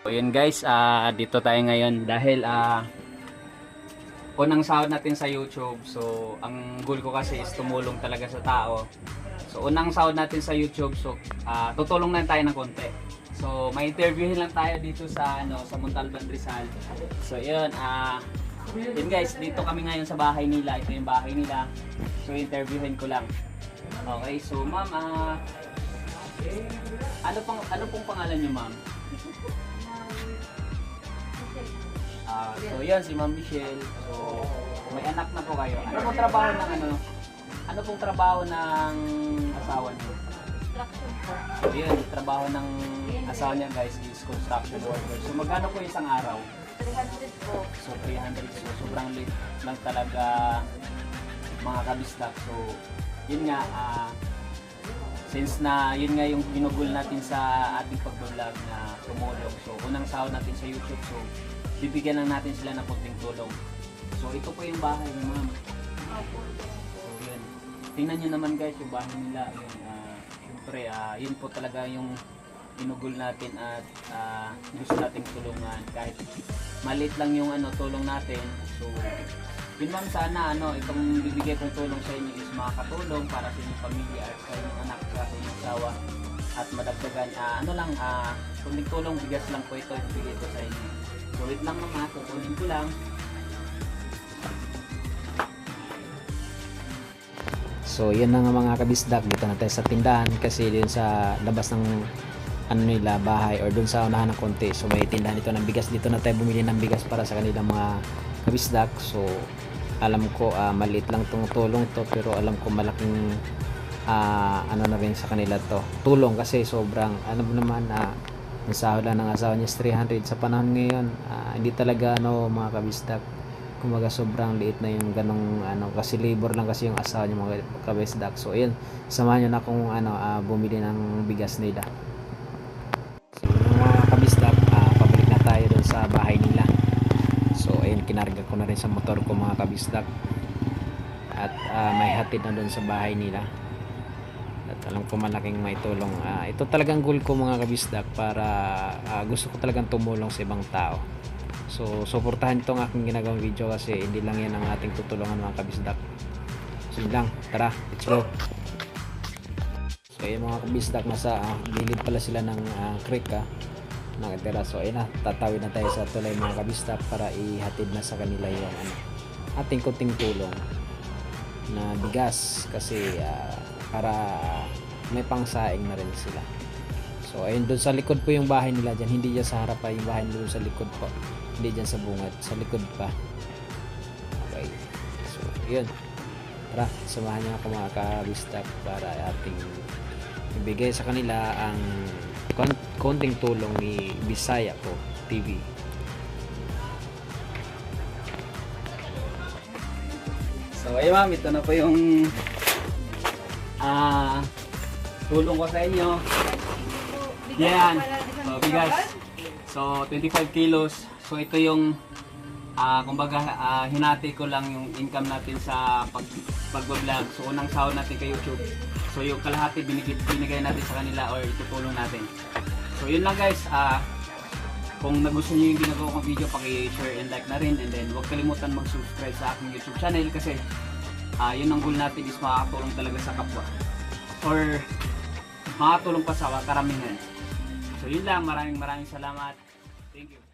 So guys, ah, dito tayo ngayon dahil ah unang sahod natin sa YouTube. So ang goal ko kasi is tumulong talaga sa tao. So unang sahod natin sa YouTube, so ah, tutulong na tayo ng konti. So may interviewin lang tayo dito sa ano sa Montalban Rizal. So yun, ah yun guys, dito kami ngayon sa bahay nila. Ito yung bahay nila. So interviewin ko lang. Okay, so ma'am, ah ano pang ano pong pangalan niyo, ma'am? Ah, so yan si Ma'am Michelle. So may anak na po kayo. Ano pong trabaho ng ano? Ano pong trabaho ng asawa niyo? Construction po. So yun, trabaho ng asawa niya guys is construction worker. So magkano po isang araw? 300 po. So 300. So sobrang late lang talaga mga kabistak. So yun nga, ah, since na yun nga yung ginugol natin sa ating pag-vlog na tumulong. So unang sahod natin sa YouTube. So bibigyan lang natin sila ng konting tulong. So ito po yung bahay ni ma'am. So yun. Tingnan nyo naman guys yung bahay nila. Yun, ah, Siyempre, ah, yun po talaga yung inugol natin at ah, gusto nating tulungan kahit maliit lang yung ano tulong natin. So yun ma'am sana ano itong bibigay kong tulong sa inyo is makakatulong para sa inyong pamilya at sa inyong anak sa inyong asawa at madagdagan ah, ano lang ah kundi tulong bigas lang po ito ibigay ko sa inyo. Wait lang mama, kukunin ko lang. So yun na nga mga kabisdak. Dito na tayo sa tindahan kasi dun sa labas ng ano nila bahay or dun sa unahan ng konti. So may tindahan dito ng bigas. Dito na tayo bumili ng bigas para sa kanilang mga kabisdak. So alam ko ah, maliit lang tong tulong to pero alam ko malaking ah, ano na rin sa kanila to. Tulong kasi sobrang ano naman na ang sahod lang ng asawa niya is 300 sa panahon ngayon ah, hindi talaga ano mga kabisdak kumaga sobrang liit na yung ganong ano kasi labor lang kasi yung asawa niya mga kabisdak. So ayun samahan niyo na kung ano ah, bumili ng bigas nila. So mga kabisdak ah, pabalik na tayo dun sa bahay nila. So ayun kinarga ko na rin sa motor ko mga kabisdak. At ah, may hatid na dun sa bahay nila at alam ko malaking may tulong Ah, ito talagang goal ko mga kabisdak para ah, gusto ko talagang tumulong sa ibang tao So, suportahan itong aking ginagawang video kasi hindi lang yan ang ating tutulungan mga kabisdak. So, lang. Tara, let's go. So, yung mga kabisdak nasa ah, gilid pala sila ng ah, creek ah, nakatira. So, ayun na, tatawid na tayo sa tulay mga kabisdak para ihatid na sa kanila yung ano, ating kunting tulong na bigas kasi ah, para may pangsaing na rin sila. So, ayun doon sa likod po yung bahay nila dyan. Hindi dyan sa harap pa yung bahay nila sa likod po. Hindi dyan sa bungad. Sa likod pa. Okay. So, yun. Tara, samahan niyo ako mga kabistak para ating ibigay sa kanila ang kon- konting tulong ni Bisaya po TV. So ayun ma'am, ito na po yung ah tulong ko sa inyo. Yan. So bigas. So 25 kilos. So ito yung ah kumbaga ah, hinati ko lang yung income natin sa pag pag-vlog. So unang sahod natin kay YouTube. So yung kalahati binigay, binigay natin sa kanila or itutulong natin. So yun lang guys. Ah kung nagustuhan niyo yung ginagawa kong video, paki-share and like na rin. And then, huwag kalimutan mag-subscribe sa aking YouTube channel kasi ah yun ang goal natin is makakatulong talaga sa kapwa. Or makakatulong pa sa karamihan. So yun lang, maraming maraming salamat. Thank you.